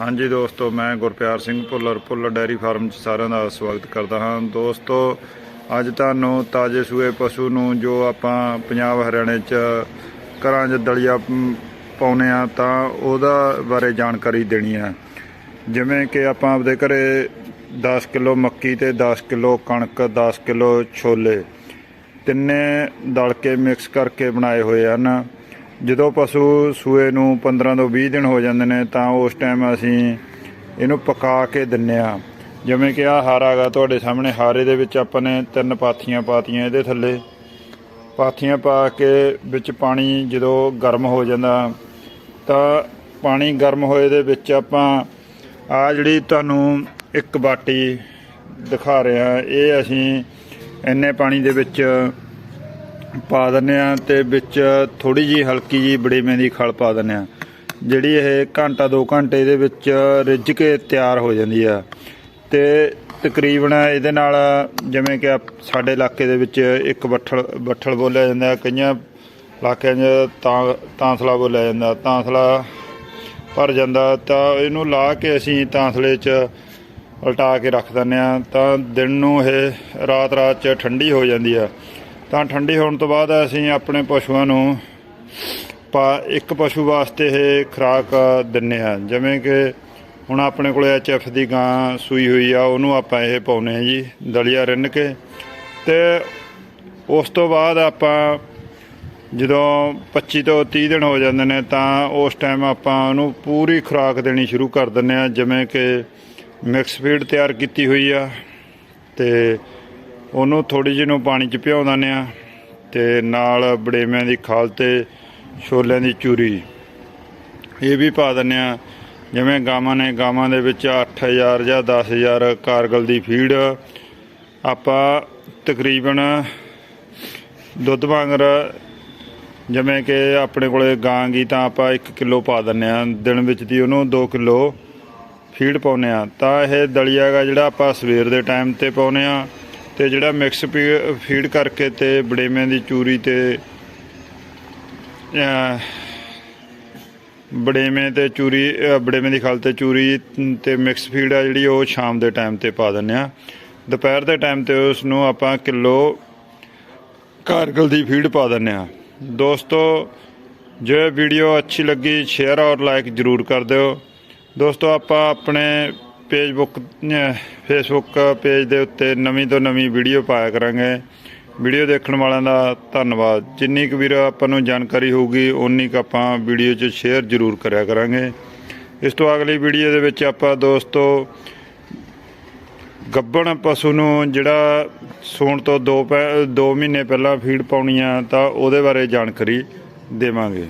ਹਾਂਜੀ ਦੋਸਤੋ ਮੈਂ ਗੁਰਪਿਆਰ ਸਿੰਘ ਭੁੱਲਰ ਭੁੱਲਰ ਡੈਰੀ ਫਾਰਮ 'ਚ ਸਾਰਿਆਂ ਦਾ ਸਵਾਗਤ ਕਰਦਾ ਹਾਂ। ਦੋਸਤੋ ਅੱਜ ਤੁਹਾਨੂੰ ਤਾਜੇ ਸੂਏ ਪਸ਼ੂ ਨੂੰ ਜੋ ਆਪਾਂ ਪੰਜਾਬ ਹਰਿਆਣੇ 'ਚ ਘਰਾਂ 'ਚ ਦਲੀਆ ਮ, ਪਾਉਂਦੇ ਆ ਤਾਂ ਉਹਦਾ ਬਾਰੇ ਜਾਣਕਾਰੀ ਦੇਣੀ ਹੈ। ਜਿਵੇਂ ਕਿ ਆਪਾਂ ਆਪਦੇ ਘਰੇ 10 ਕਿਲੋ ਮੱਕੀ ਤੇ 10 ਕਿਲੋ ਕਣਕ 10 ਕਿਲੋ ਛੋਲੇ ਤਿੰਨੇ ਦਲ ਕੇ ਮਿਕਸ ਕਰਕੇ ਬਣਾਏ ਹੋਏ ਹਨ। ਜਦੋਂ ਪਸ਼ੂ ਸੂਏ ਨੂੰ 15 ਤੋਂ 20 ਦਿਨ ਹੋ ਜਾਂਦੇ ਨੇ, ਤਾਂ ਉਸ ਟਾਈਮ ਅਸੀਂ ਇਹਨੂੰ ਪਕਾ ਕੇ ਦਿੰਨੇ ਆ। ਜਿਵੇਂ ਕਿ ਆ ਹਾਰਾ ਤੁਹਾਡੇ ਸਾਹਮਣੇ, ਹਾਰੇ ਦੇ ਵਿੱਚ ਆਪਾਂ ਨੇ ਤਿੰਨ ਪਾਥੀਆਂ ਪਾਤੀਆਂ ਇਹਦੇ ਥੱਲੇ। ਪਾਥੀਆਂ ਪਾ ਕੇ ਵਿੱਚ ਪਾਣੀ ਜਦੋਂ ਗਰਮ ਹੋ ਜਾਂਦਾ, ਤਾਂ ਪਾਣੀ ਗਰਮ ਹੋਏ ਦੇ ਵਿੱਚ ਆਪਾਂ ਆ ਜਿਹੜੀ ਤੁਹਾਨੂੰ ਇੱਕ ਬਾਟੀ ਦਿਖਾ ਰਿਹਾ ਇਹ ਅਸੀਂ ਇੰਨੇ ਪਾਣੀ ਦੇ ਵਿੱਚ ਪਾ ਦਿੰਨੇ ਆ ਤੇ ਵਿੱਚ ਥੋੜੀ ਜੀ ਹਲਕੀ ਜੀ ਬੜੇਵੇਂ ਦੀ ਖਲ ਪਾ ਦਿੰਨੇ ਆ ਜਿਹੜੀ ਇਹ ਘੰਟਾ 2 ਘੰਟੇ ਦੇ ਵਿੱਚ ਰਿੱਝ ਕੇ ਤਿਆਰ ਹੋ ਜਾਂਦੀ ਆ। ਤੇ ਤਕਰੀਬਨ ਇਹਦੇ ਨਾਲ ਜਿਵੇਂ ਕਿ ਆਪ- ਸਾਡੇ ਇਲਾਕੇ ਦੇ ਵਿੱਚ ਇੱਕ ਬੱਠਲ ਬੱਠਲ ਬੋਲਿਆ ਜਾਂਦਾ, ਕਈਆਂ ਇਲਾਕਿਆਂ 'ਚ ਤਾਂ, ਤਾਂਸਲਾ ਬੋਲਿਆ ਜਾਂਦਾ। ਤਾਂਸਲਾ ਭਰ ਜਾਂਦਾ ਤਾਂ ਇਹਨੂੰ ਲਾ ਕੇ ਅਸੀਂ ਤਾਂਸਲੇ 'ਚ ਉਲਟਾ ਕੇ ਰੱਖ ਦਿੰਦੇ ਆ ਤਾਂ ਦਿਨ ਨੂੰ ਇਹ ਰਾਤ ਰਾਤ 'ਚ ਠੰਡੀ ਹੋ ਜਾਂਦੀ ਆ। ਤਾਂ ਠੰਡੀ ਹੋਣ ਤੋਂ ਬਾਅਦ ਅਸੀਂ ਆਪਣੇ ਪਸ਼ੂਆਂ ਨੂੰ ਪਾ ਇੱਕ ਪਸ਼ੂ ਵਾਸਤੇ ਇਹ ਖੁਰਾਕ ਦਿੰਨੇ ਆ ਜਿਵੇਂ ਕਿ ਹੁਣ ਆਪਣੇ ਕੋਲੇ ਐਚਐਫ ਦੀ ਗਾਂ ਸੂਈ ਹੋਈ ਆ, ਉਹਨੂੰ ਆਪਾਂ ਇਹ ਪਾਉਨੇ ਆ ਜੀ, ਦਲੀਆ ਰਿੰਨ ਕੇ। ਤੇ ਉਸ ਤੋਂ ਬਾਅਦ ਆਪਾਂ ਜਦੋਂ 25 ਤੋਂ 30 ਦਿਨ ਹੋ ਜਾਂਦੇ ਨੇ, ਤਾਂ ਉਸ ਟਾਈਮ ਆਪਾਂ ਉਹਨੂੰ ਪੂਰੀ ਖੁਰਾਕ ਦੇਣੀ ਸ਼ੁਰੂ ਕਰ ਦਿੰਨੇ ਆ ਜਿਵੇਂ ਕਿ ਮਿਕਸ ਫੀਡ ਤਿਆਰ ਕੀਤੀ ਹੋਈ ਆ। ਤੇ ਉਹਨੂੰ ਥੋੜੀ ਜਿਹੀ ਨੂੰ ਪਾਣੀ 'ਚ ਭਿਉਂ ਦਿੰਦੇ ਆ ਤੇ ਨਾਲ ਬੜੇਵਿਆਂ ਦੀ ਖਾਲ ਤੇ ਛੋਲਿਆਂ ਦੀ ਚੂਰੀ ਇਹ ਵੀ ਪਾ ਦਿੰਦੇ ਆ ਜਿਵੇਂ ਗਾਵਾਂ ਨੇ, ਗਾਵਾਂ ਦੇ ਵਿੱਚ 8000 ਜਾਂ 10000 ਕਾਰਗਲ ਦੀ ਫੀਡ। ਆਪਾਂ ਤਕਰੀਬਨ ਦੁੱਧ ਵਾਂਗਰ ਜਿਵੇਂ ਕਿ ਆਪਣੇ ਕੋਲੇ ਗਾਂ ਗੀ ਤਾਂ ਆਪਾਂ 1 ਕਿਲੋ ਪਾ ਦਿੰਨੇ ਆ ਦਿਨ ਵਿੱਚ ਦੀ ਉਹਨੂੰ 2 ਕਿਲੋ ਫੀਡ ਪਾਉਨੇ ਆ ਤਾਂ ਇਹ ਦਲੀਆ ਗਾ ਜਿਹੜਾ ਆਪਾਂ ਸਵੇਰ ਦੇ ਟਾਈਮ ਤੇ ਪਾਉਨੇ ਆ ਤੇ ਜਿਹੜਾ ਮਿਕਸ ਫੀਡ ਕਰਕੇ ਤੇ ਬੜੇਵੇਂ ਦੀ ਚੂਰੀ ਤੇ ਅਹ, ਬੜੇਵੇਂ ਤੇ ਚੂਰੀ ਅਹ, ਬੜੇਵੇਂ ਦੀ ਖਲ ਤੇ ਚੂਰੀ ਤੇ ਮਿਕਸ ਫੀਡ ਆ ਜਿਹੜੀ ਉਹ ਸ਼ਾਮ ਦੇ ਟਾਈਮ ਤੇ ਪਾ ਦਿੰਨੇ ਆ। ਦੁਪਹਿਰ ਦੇ ਟਾਈਮ ਤੇ ਉਸ ਨੂੰ ਆਪਾਂ ਕਿਲੋ ਕਾਰਗਲ ਦੀ ਫੀਡ ਪਾ ਦਿੰਨੇ ਆ। ਦੋਸਤੋ ਜੇ ਵੀਡੀਓ ਅੱਛੀ ਲੱਗੀ ਸ਼ੇਅਰ ਔਰ ਲਾਈਕ ਜਰੂਰ ਕਰ ਦਿਓ। ਦੋਸਤੋ ਆਪਾਂ ਆਪਣੇ ਫੇਸਬੁੱਕ ਫੇਸਬੁੱਕ ਪੇਜ ਦੇ ਉੱਤੇ ਨਵੀਂ ਤੋਂ ਨਵੀਂ ਵੀਡੀਓ ਪਾਇਆ ਕਰਾਂਗੇ। ਵੀਡੀਓ ਦੇਖਣ ਵਾਲਿਆਂ ਦਾ ਧੰਨਵਾਦ। ਜਿੰਨੀ ਕੁ ਵੀਰ ਆਪਾਂ ਨੂੰ ਜਾਣਕਾਰੀ ਹੋਊਗੀ ਉਨੀ ਕੁ ਆਪਾਂ ਵੀਡੀਓ 'ਚ ਸ਼ੇਅਰ ਜਰੂਰ ਕਰਿਆ ਕਰਾਂਗੇ। ਇਸ ਤੋਂ ਅਗਲੀ ਵੀਡੀਓ ਦੇ ਵਿੱਚ ਆਪਾਂ ਦੋਸਤੋ, ਗੱਬਣ ਪਸ਼ੂ ਨੂੰ ਜਿਹੜਾ ਸੂਣ ਤੋਂ 2 2 ਮਹੀਨੇ ਪਹਿਲਾਂ ਫੀਡ ਪਾਉਣੀ ਆ, ਤਾਂ ਉਹਦੇ ਬਾਰੇ ਜਾਣਕਾਰੀ ਦੇਵਾਂਗੇ।